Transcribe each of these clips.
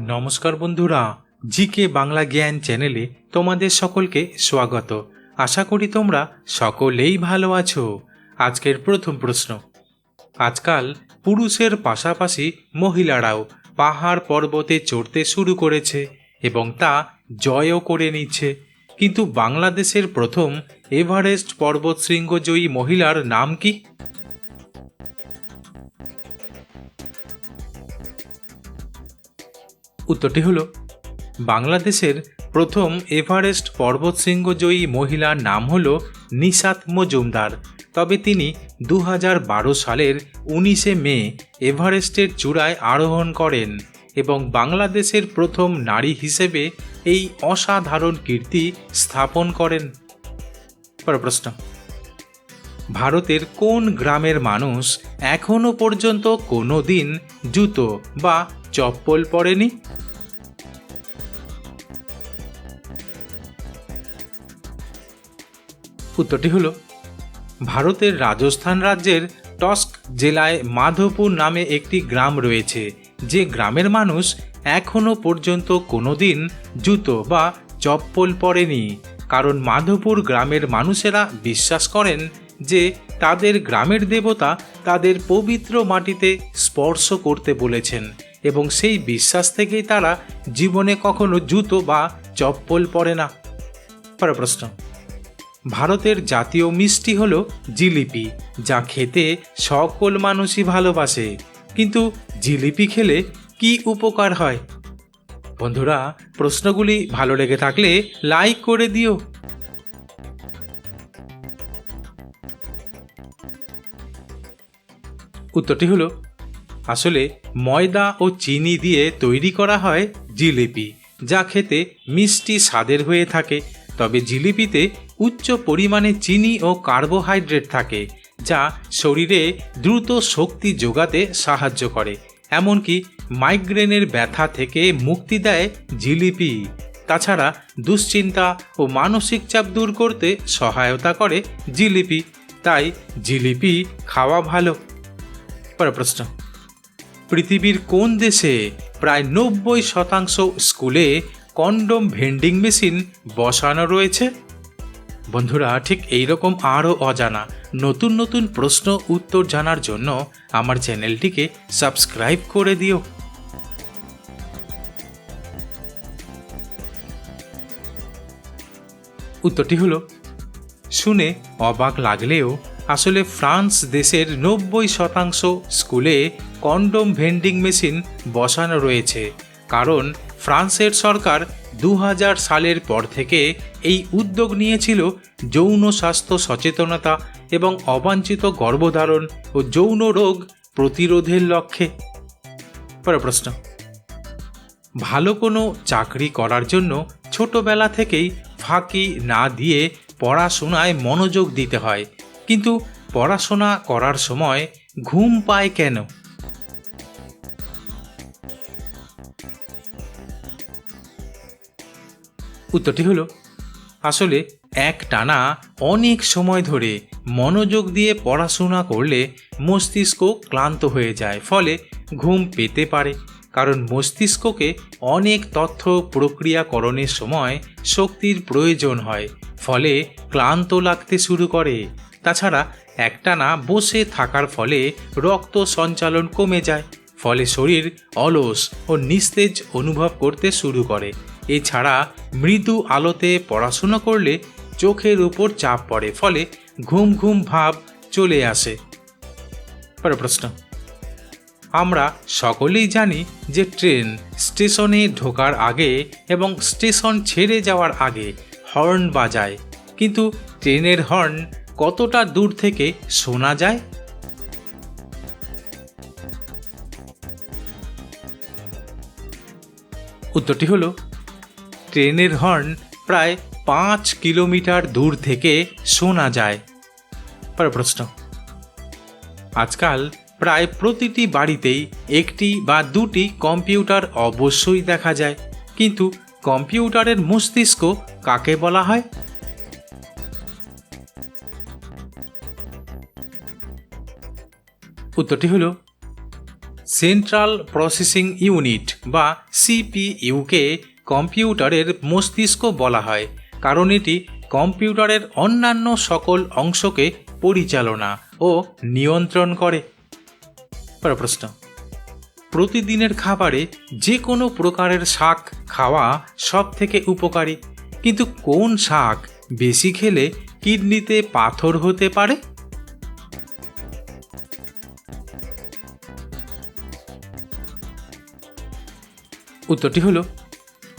নমস্কার বন্ধুরা, জিকে বাংলা জ্ঞান চ্যানেলে তোমাদের সকলকে স্বাগত। আশা করি তোমরা সকলেই ভালো আছো। আজকের প্রথম প্রশ্ন। আজকাল পুরুষের পাশাপাশি মহিলারাও পাহাড় পর্বতে চড়তে শুরু করেছে এবং তা জয়ও করে নিচ্ছে। কিন্তু বাংলাদেশের প্রথম এভারেস্ট পর্বত শৃঙ্গজয়ী মহিলার নাম কি? উত্তরটি হলো, বাংলাদেশের প্রথম এভারেস্ট পর্বত পর্বতশৃঙ্গজয়ী মহিলার নাম হল নিশাত মজুমদার। তবে তিনি দু হাজার বারো সালের উনিশে মে এভারেস্টের চূড়ায় আরোহণ করেন এবং বাংলাদেশের প্রথম নারী হিসেবে এই অসাধারণ কীর্তি স্থাপন করেন। প্রশ্ন, ভারতের কোন গ্রামের মানুষ এখনও পর্যন্ত কোনো দিন জুতো বা চপ্পল পরেনি? উত্তরটি হলো, ভারতের রাজস্থান রাজ্যের টস্ক জেলায় মাধবপুর নামে একটি গ্রাম রয়েছে, যে গ্রামের মানুষ এখনও পর্যন্ত কোনোদিন জুতো বা চপ্পল পরেনি। কারণ মাধবপুর গ্রামের মানুষেরা বিশ্বাস করেন যে তাদের গ্রামের দেবতা তাদের পবিত্র মাটিতে স্পর্শ করতে বলেছেন। এবং সেই বিশ্বাস থেকেই তারা জীবনে কখনো জুতো বা চপ্পল পরে না। পরের প্রশ্ন। ভারতের জাতীয় মিষ্টি হল জিলিপি, যা খেতে সকল মানুষই ভালোবাসে। কিন্তু জিলিপি খেলে কি উপকার হয়? বন্ধুরা, প্রশ্নগুলি ভালো লেগে থাকলে লাইক করে দিও। উত্তরটি হলো আসলে ময়দা ও চিনি দিয়ে তৈরি করা হয় জিলিপি, যা খেতে মিষ্টি স্বাদের হয়ে থাকে। তবে জিলিপিতে উচ্চ পরিমাণে চিনি ও কার্বোহাইড্রেট থাকে, যা শরীরে দ্রুত শক্তি যোগাতে সাহায্য করে। এমনকি মাইগ্রেনের ব্যথা থেকে মুক্তি দেয় জিলিপি। তাছাড়া দুশ্চিন্তা ও মানসিক চাপ দূর করতে সহায়তা করে জিলিপি। তাই জিলিপি খাওয়া ভালো। পরের প্রশ্ন। পৃথিবীর কোন দেশে প্রায় নব্বই শতাংশ স্কুলে কন্ডম ভেন্ডিং মেশিন বসানো রয়েছে? বন্ধুরা, ঠিক এই রকম আরও অজানা নতুন নতুন প্রশ্ন উত্তর জানার জন্য আমার চ্যানেলটিকে সাবস্ক্রাইব করে দিও। উত্তরটি হলো, শুনে অবাক লাগলেও আসলে ফ্রান্স দেশের নব্বই শতাংশ স্কুলে কন্ডম ভেন্ডিং মেশিন বসানো রয়েছে, কারণ ফ্রান্সের সরকার দু হাজার সালের পর থেকে এই উদ্যোগ নিয়েছিল যৌন স্বাস্থ্য সচেতনতা এবং অবাঞ্ছিত গর্ভধারণ ও যৌন রোগ প্রতিরোধের লক্ষ্যে। পরের প্রশ্ন। ভালো কোনো চাকরি করার জন্য ছোটবেলা থেকেই ফাঁকি না দিয়ে পড়াশোনায় মনোযোগ দিতে হয়, কিন্তু পড়াশোনা করার সময় ঘুম পায় কেন? উত্তরটি হলো, আসলে এক টানা অনেক সময় ধরে মনোযোগ দিয়ে পড়াশোনা করলে মস্তিষ্ক ক্লান্ত হয়ে যায়, ফলে ঘুম পেতে পারে। কারণ মস্তিষ্ককে অনেক তথ্য প্রক্রিয়াকরণের সময় শক্তির প্রয়োজন হয়, ফলে ক্লান্ত লাগতে শুরু করে। তাছাড়া একটানা বসে থাকার ফলে রক্ত সঞ্চালন কমে যায়, ফলে শরীর অলস ও নিস্তেজ অনুভব করতে শুরু করে। এছাড়া মৃদু আলোতে পড়াশুনো করলে চোখের উপর চাপ পড়ে, ফলে ঘুম ঘুম ভাব চলে আসে। প্রশ্ন। আমরা সকলেই জানি যে ট্রেন স্টেশনে ঢোকার আগে এবং স্টেশন ছেড়ে যাওয়ার আগে হর্ন বাজায়, কিন্তু ট্রেনের হর্ন কতটা দূর থেকে শোনা যায়? উত্তরটি হলো ট্রেনের হর্ন প্রায় পাঁচ কিলোমিটার দূর থেকে শোনা যায়। পরের প্রশ্ন। আজকাল প্রায় প্রতিটি বাড়িতেই একটি বা দুটি কম্পিউটার অবশ্যই দেখা যায়, কিন্তু কম্পিউটারের মস্তিষ্ক কাকে বলা হয়? উত্তরটি হলো সেন্ট্রাল প্রসেসিং ইউনিট বা সিপিইউকে কম্পিউটারের মস্তিষ্ক বলা হয়, কারণ এটি কম্পিউটারের অন্যান্য সকল অংশকে পরিচালনা ও নিয়ন্ত্রণ করে। প্রশ্ন। প্রতিদিনের খাবারে যে কোনো প্রকারের শাক খাওয়া সব থেকে উপকারী, কিন্তু কোন শাক বেশি খেলে কিডনিতে পাথর হতে পারে? উত্তরটি হলো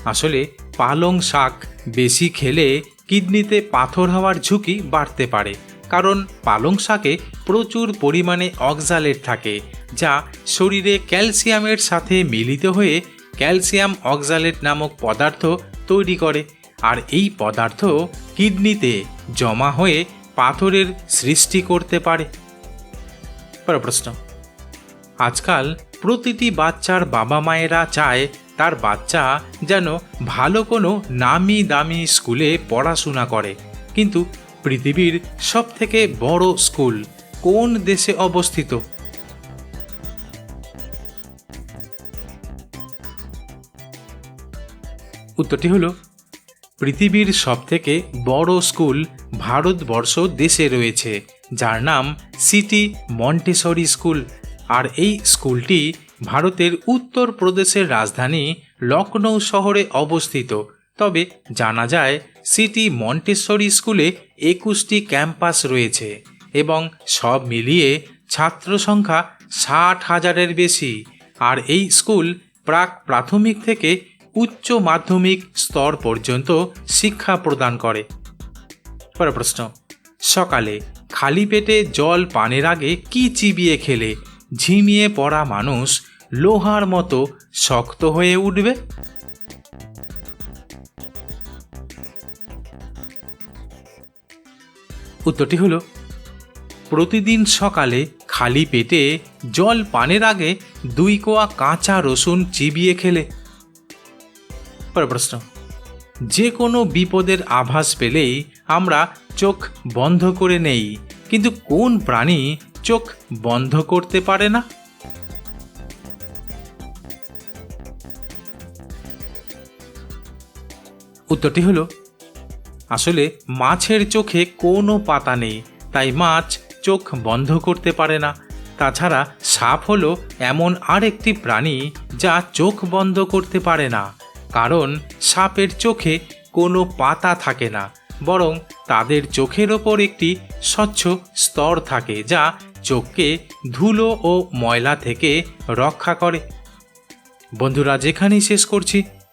আসলে পালং শাক বেশি খেলে কিডনিতে পাথর হওয়ার ঝুঁকি বাড়তে পারে। কারণ পালং শাকে প্রচুর পরিমাণে অক্সালেট থাকে, যা শরীরে ক্যালসিয়ামের সাথে মিলিত হয়ে ক্যালসিয়াম অক্সালেট নামক পদার্থ তৈরি করে। আর এই পদার্থ কিডনিতে জমা হয়ে পাথরের সৃষ্টি করতে পারে। প্রশ্ন। আজকাল প্রতিটি বাচ্চার বাবা মায়েরা চায় তার বাচ্চা যেন ভালো কোনো নামি দামি স্কুলে পড়াশোনা করে। কিন্তু পৃথিবীর সবথেকে বড় স্কুল কোন দেশে অবস্থিত? উত্তরটি হলো, পৃথিবীর সবথেকে বড় স্কুল ভারতবর্ষ দেশে রয়েছে, যার নাম সিটি মন্টেসরি স্কুল। আর এই স্কুলটি ভারতের উত্তর প্রদেশের রাজধানী লখনৌ শহরে অবস্থিত। তবে জানা যায়, সিটি মন্টেশ্বরী স্কুলে একুশটি ক্যাম্পাস রয়েছে এবং সব মিলিয়ে ছাত্র সংখ্যা ষাট হাজারের বেশি। আর এই স্কুল প্রাক প্রাথমিক থেকে উচ্চ মাধ্যমিক স্তর পর্যন্ত শিক্ষা প্রদান করে। পরের প্রশ্ন, সকালে খালি পেটে জল পানের আগে কি চিবিয়ে খেলে? ঝিমিয়ে পড়া মানুষ লোহার মতো শক্ত হয়ে উঠবে। উত্তরটি হলো, প্রতিদিন সকালে খালি পেটে জল পানের আগে দুই কোয়া কাঁচা রসুন চিবিয়ে খেলে। প্রশ্ন, যে কোনো বিপদের আভাস পেলেই আমরা চোখ বন্ধ করে নেই, কিন্তু কোন প্রাণী চোখ বন্ধ করতে পারে না? উত্তরটি হলো, আসলে মাছের চোখে কোনো পাতা নেই, তাই মাছ চোখ বন্ধ করতে পারে না। তাছাড়া সাপ হলো এমন আরেকটি প্রাণী যা চোখ বন্ধ করতে পারে না, কারণ সাপের চোখে কোনো পাতা থাকে না, বরং তাদের চোখের ওপর একটি স্বচ্ছ স্তর থাকে যা চোখকে ধুলো ও ময়লা থেকে রক্ষা করে। বন্ধুরা, যেখানেই শেষ করছি